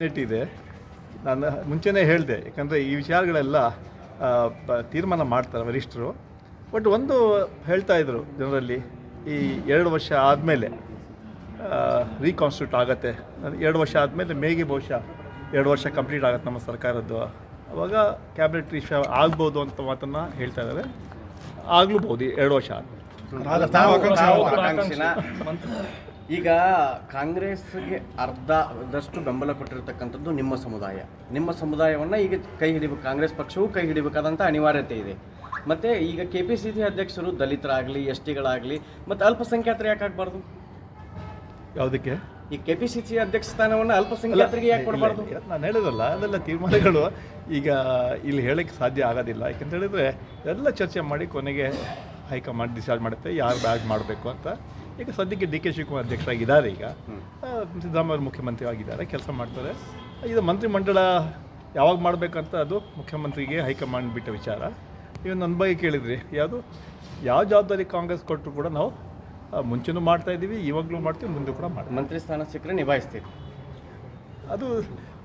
ಇದೆ. ನಾನು ಮುಂಚೆನೇ ಹೇಳಿದೆ ಯಾಕಂದರೆ ಈ ವಿಚಾರಗಳೆಲ್ಲ ತೀರ್ಮಾನ ಮಾಡ್ತಾರೆ ವರಿಷ್ಠರು. ಬಟ್ ಒಂದು ಹೇಳ್ತಾ ಇದ್ರು ಜನರಲ್ಲಿ ಈ ಎರಡು ವರ್ಷ ಆದಮೇಲೆ ರೀಕಾನ್ಸ್ಟಿಟ್ಯೂಟ್ ಆಗುತ್ತೆ. ಎರಡು ವರ್ಷ ಆದಮೇಲೆ ಮೇಗೆ ಬಹುಶಃ ಎರಡು ವರ್ಷ ಕಂಪ್ಲೀಟ್ ಆಗುತ್ತೆ ನಮ್ಮ ಸರ್ಕಾರದ್ದು. ಅವಾಗ ಕ್ಯಾಬಿನೆಟ್ ವಿಷಯ ಆಗ್ಬೋದು ಅಂತ ಮಾತನ್ನು ಹೇಳ್ತಾ ಇದ್ದಾರೆ. ಆಗ್ಲೂಬೋದು ಎರಡು ವರ್ಷ ಆದಮೇಲೆ. ಈಗ ಕಾಂಗ್ರೆಸ್ಗೆ ಅರ್ಧದಷ್ಟು ಬೆಂಬಲ ಕೊಟ್ಟಿರತಕ್ಕಂಥದ್ದು ನಿಮ್ಮ ಸಮುದಾಯ. ನಿಮ್ಮ ಸಮುದಾಯವನ್ನು ಈಗ ಕೈ ಹಿಡಿಬೇಕು ಕಾಂಗ್ರೆಸ್ ಪಕ್ಷವೂ ಕೈ ಹಿಡಿಬೇಕಾದಂಥ ಅನಿವಾರ್ಯತೆ ಇದೆ. ಮತ್ತು ಈಗ ಕೆ ಪಿ ಸಿ ಸಿ ಅಧ್ಯಕ್ಷರು ದಲಿತರಾಗಲಿ ಎಸ್ ಟಿಗಳಾಗಲಿ ಮತ್ತು ಅಲ್ಪಸಂಖ್ಯಾತರು ಯಾಕೆ ಆಗಬಾರ್ದು? ಯಾವುದಕ್ಕೆ? ಈ ಕೆ ಪಿ ಸಿ ಸಿ ಅಧ್ಯಕ್ಷ ಸ್ಥಾನವನ್ನು ಅಲ್ಪಸಂಖ್ಯಾತರಿಗೆ ಯಾಕೆ ಕೊಡಬಾರ್ದು? ನಾನು ಹೇಳೋದಲ್ಲ ಅದೆಲ್ಲ ತೀರ್ಮಾನಗಳು ಈಗ ಇಲ್ಲಿ ಹೇಳಕ್ಕೆ ಸಾಧ್ಯ ಆಗೋದಿಲ್ಲ. ಯಾಕಂತ ಹೇಳಿದ್ರೆ ಎಲ್ಲ ಚರ್ಚೆ ಮಾಡಿ ಕೊನೆಗೆ ಹೈಕಮಾಂಡ್ ಡಿಸೈಡ್ ಮಾಡುತ್ತೆ ಯಾರು ಬ್ಯಾಗ್ ಮಾಡಬೇಕು ಅಂತ. ಈಗ ಸದ್ಯಕ್ಕೆ ಡಿ ಕೆ ಶಿವಕುಮಾರ್ ಅಧ್ಯಕ್ಷರಾಗಿದ್ದಾರೆ ಈಗ. ಸಿದ್ದರಾಮಯ್ಯ ಮುಖ್ಯಮಂತ್ರಿ ಆಗಿದ್ದಾರೆ ಕೆಲಸ ಮಾಡ್ತಾರೆ. ಇದು ಮಂತ್ರಿಮಂಡಲ ಯಾವಾಗ ಮಾಡಬೇಕಂತ ಅದು ಮುಖ್ಯಮಂತ್ರಿಗೆ ಹೈಕಮಾಂಡ್ ಬಿಟ್ಟ ವಿಚಾರ. ನೀವು ನನ್ನ ಬಗ್ಗೆ ಕೇಳಿದ್ರಿ ಯಾವುದು? ಯಾವ ಜವಾಬ್ದಾರಿ ಕಾಂಗ್ರೆಸ್ ಕೊಟ್ಟರು ಕೂಡ ನಾವು ಮುಂಚೆನೂ ಮಾಡ್ತಾ ಇದ್ದೀವಿ ಇವಾಗಲೂ ಮಾಡ್ತೀವಿ ಮುಂದೆ ಕೂಡ ಮಾಡ್ತೀವಿ. ಮಂತ್ರಿ ಸ್ಥಾನ ಸಿಕ್ಕರೆ ನಿಭಾಯಿಸ್ತೀವಿ. ಅದು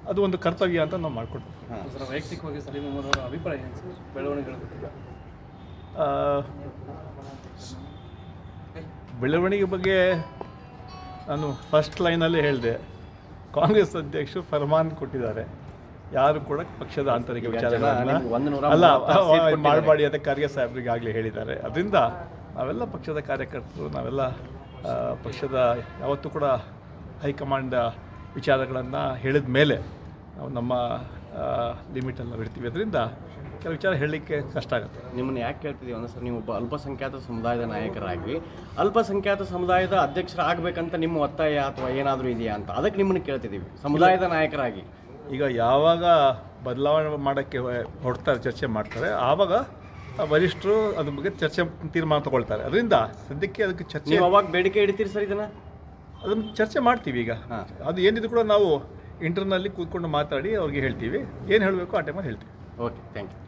ಅದು ಒಂದು ಕರ್ತವ್ಯ ಅಂತ ನಾವು ಮಾಡಿಕೊಡ್ತೀವಿ. ವೈಯಕ್ತಿಕವಾಗಿ ಸಲೀಮ್ ಅಹಮದ್ ಅವರ ಅಭಿಪ್ರಾಯ ಏನು ಸರ್ ಬೆಳವಣಿಗೆಗಳ ಬಗ್ಗೆ ಆ, ಬೆಳವಣಿಗೆ ಬಗ್ಗೆ ನಾನು ಫಸ್ಟ್ ಲೈನಲ್ಲಿ ಹೇಳಿದೆ. ಕಾಂಗ್ರೆಸ್ ಅಧ್ಯಕ್ಷರು ಫರ್ಮಾನ್ ಕೊಟ್ಟಿದ್ದಾರೆ. ಯಾರು ಕೂಡ ಪಕ್ಷದ ಆಂತರಿಕ ವಿಚಾರ ಅಲ್ಲ. ಮಾಡಬಾಡಿ ಅಂತ ಖರ್ಗೆ ಸಾಹೇಬ್ರಿಗೆ ಆಗಲಿ ಹೇಳಿದ್ದಾರೆ. ಅದರಿಂದ ನಾವೆಲ್ಲ ಪಕ್ಷದ ಕಾರ್ಯಕರ್ತರು ನಾವೆಲ್ಲ ಪಕ್ಷದ ಯಾವತ್ತೂ ಕೂಡ ಹೈಕಮಾಂಡ್ ವಿಚಾರಗಳನ್ನು ಹೇಳಿದ ಮೇಲೆ ನಾವು ನಮ್ಮ ಲಿಮಿಟನ್ನು ಬಿಡ್ತೀವಿ. ಅದರಿಂದ ಕೆಲವು ವಿಚಾರ ಹೇಳಲಿಕ್ಕೆ ಕಷ್ಟ ಆಗುತ್ತೆ. ನಿಮ್ಮನ್ನು ಯಾಕೆ ಕೇಳ್ತಿದ್ದೀವಿ ಅಂದರೆ ಸರ್ ನೀವು ಒಬ್ಬ ಅಲ್ಪಸಂಖ್ಯಾತ ಸಮುದಾಯದ ನಾಯಕರಾಗಿ ಅಲ್ಪಸಂಖ್ಯಾತ ಸಮುದಾಯದ ಅಧ್ಯಕ್ಷರಾಗಬೇಕಂತ ನಿಮ್ಮ ಒತ್ತಾಯ ಅಥವಾ ಏನಾದರೂ ಇದೆಯಾ ಅಂತ ಅದಕ್ಕೆ ನಿಮ್ಮನ್ನು ಕೇಳ್ತಿದ್ದೀವಿ ಸಮುದಾಯದ ನಾಯಕರಾಗಿ. ಈಗ ಯಾವಾಗ ಬದಲಾವಣೆ ಮಾಡೋಕ್ಕೆ ಹೊಡ್ತಾರೆ ಚರ್ಚೆ ಮಾಡ್ತಾರೆ ಆವಾಗ ವರಿಷ್ಠರು ಅದ್ರ ಬಗ್ಗೆ ಚರ್ಚೆ ತೀರ್ಮಾನ ತಗೊಳ್ತಾರೆ. ಅದರಿಂದ ಸದ್ಯಕ್ಕೆ ಅದಕ್ಕೆ ಚರ್ಚೆ ಅವಾಗ ಬೇಡಿಕೆ ಇಡ್ತೀರಿ ಸರ್ ಇದನ್ನು? ಅದನ್ನು ಚರ್ಚೆ ಮಾಡ್ತೀವಿ ಈಗ. ಹಾ. ಅದು ಏನಿದ್ರು ಕೂಡ ನಾವು ಇಂಟರ್ನಲ್ಲಿ ಕೂತ್ಕೊಂಡು ಮಾತಾಡಿ ಅವ್ರಿಗೆ ಹೇಳ್ತೀವಿ. ಏನು ಹೇಳಬೇಕು ಆ ಟೈಮಲ್ಲಿ ಹೇಳ್ತೀವಿ. Okay thank you